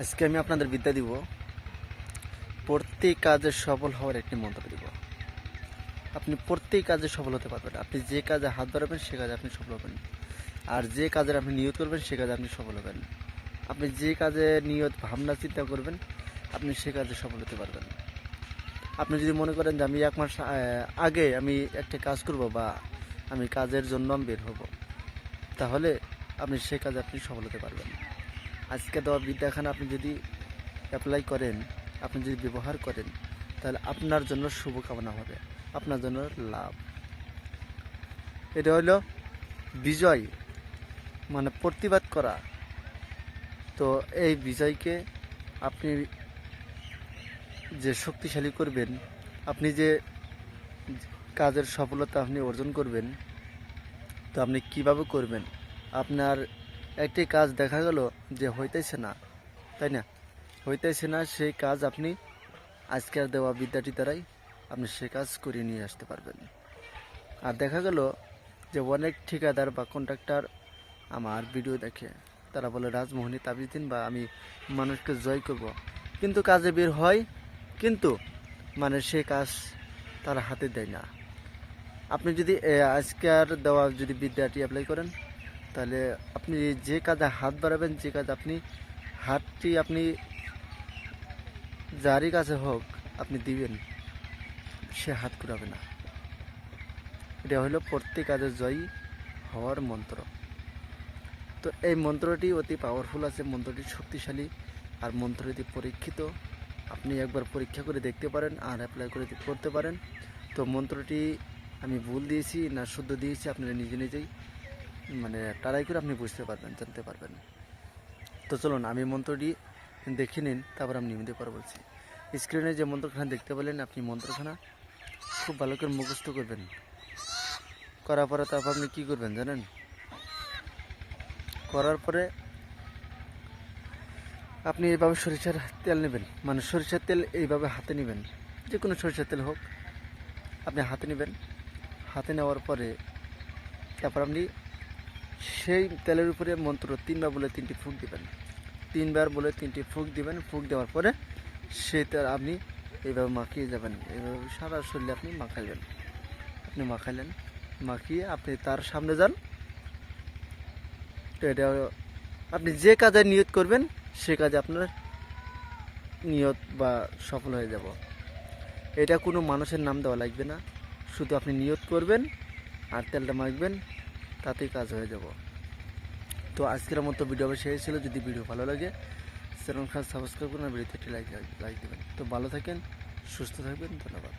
আজকে আমি আপনাদের বিদ্যা দিব। প্রত্যেক কাজে সফল হওয়ার একটি মন্ত্র দিব। আপনি প্রত্যেক কাজে সফল হতে পারবেন। আপনি যে কাজে হাত বাড়াবেন সে কাজে আপনি সফল হবেন। আর যে কাজে আপনি নিয়ত করবেন, সে কাজে আপনি সফল হবেন। আপনি যে কাজে নিয়ত, ভাবনা, চিন্তা করবেন, আপনি সে কাজে সফল হতে পারবেন। আপনি যদি মনে করেন যে আমি এক মাস আগে আমি একটা কাজ করব বা আমি কাজের জন্য বের হব, তাহলে আপনি সে কাজে আপনি সফল হতে পারবেন। আজকে দেওয়া বিদ্যাখানা আপনি যদি অ্যাপ্লাই করেন, আপনি যদি ব্যবহার করেন, তাহলে আপনার জন্য শুভকামনা হবে। আপনার জন্য লাভ। এটা হলো বিজয় মানে প্রতিবাদ করা। তো এই বিজয়কে আপনি যে শক্তিশালী করবেন, আপনি যে কাজের সফলতা আপনি অর্জন করবেন, তো আপনি কীভাবে করবেন? আপনার একটি কাজ দেখা গেল যে হইতেছে না, তাই না? হইতেছে না সেই কাজ আপনি আজকের দেওয়া বিদ্যাটি দ্বারাই আপনি সে কাজ করিয়ে নিয়ে আসতে পারবেন। আর দেখা গেল যে অনেক ঠিকাদার বা কন্ট্রাক্টর আমার ভিডিও দেখে। তারা বলে, রাজমোহনী তাবিজ দিন বা আমি মানুষকে জয় করব। কিন্তু কাজে বের হয়, কিন্তু মানে সে কাজ তার হাতে দেয় না। আপনি যদি আজকের দেওয়া যদি বিদ্যাটি অ্যাপ্লাই করেন তাহলে আপনি যে কাজে হাত বাড়াবেন, যে কাজ আপনি হাতটি আপনি যারই কাছে হোক আপনি দিবেন, সে হাত কুড়াবে না। এটা হলো প্রত্যেক কাজের জয়ী হওয়ার মন্ত্র। তো এই মন্ত্রটি অতি পাওয়ারফুল আছে, মন্ত্রটি শক্তিশালী আর মন্ত্রটি পরীক্ষিত। আপনি একবার পরীক্ষা করে দেখতে পারেন আর অ্যাপ্লাই করে করতে পারেন। তো মন্ত্রটি আমি ভুল দিয়েছি না শুদ্ধ দিয়েছি, আপনারা নিজে নিজেই মানে ট্রাই করে আপনি বুঝতে পারবেন, জানতে পারবেন। তো চলুন, আমি মন্ত্রটি দেখে নিন, তারপর আমি নিমিতে পরে বলছি। স্ক্রিনে যে মন্ত্রখানা দেখতে পেলেন, আপনি মন্ত্রখানা খুব ভালো করে মুখস্থ করবেন। করার পরে তারপর আপনি কী করবেন জানেন? করার পরে আপনি এইভাবে সরিষার তেল নেবেন। মানে সরিষার তেল এইভাবে হাতে নেবেন। যে কোনো সরিষার তেল হোক, আপনি হাতে নেবেন। হাতে নেওয়ার পরে তারপর আপনি সেই তেলের উপরে মন্ত্র তিনবার বলে তিনটি ফুক দিবেন। তিনবার বলে তিনটি ফুক দিবেন। ফুক দেওয়ার পরে সেই তেল আপনি এইভাবে মাখিয়ে যাবেন। এইভাবে সারা শরীরে আপনি মাখাইবেন আপনি মাখাইলেন, মাখিয়ে আপনি তার সামনে যান। তো এটা আপনি যে কাজে নিয়ত করবেন, সে কাজে আপনার নিয়ত বা সফল হয়ে যাব। এটা কোনো মানুষের নাম দেওয়া লাগবে না। শুধু আপনি নিয়ত করবেন আর তেলটা মাখবেন। তাতেই কাজ হয়ে যাব। তো আজকের মতো ভিডিও আমার শেষ ছিল যদি ভিডিও ভালো লাগে সেরকম খান সাবস্ক্রাইব করুন, আর ভিডিওতে একটি লাইক লাইক দেবেন। তো ভালো থাকেন, সুস্থ থাকবেন, ধন্যবাদ।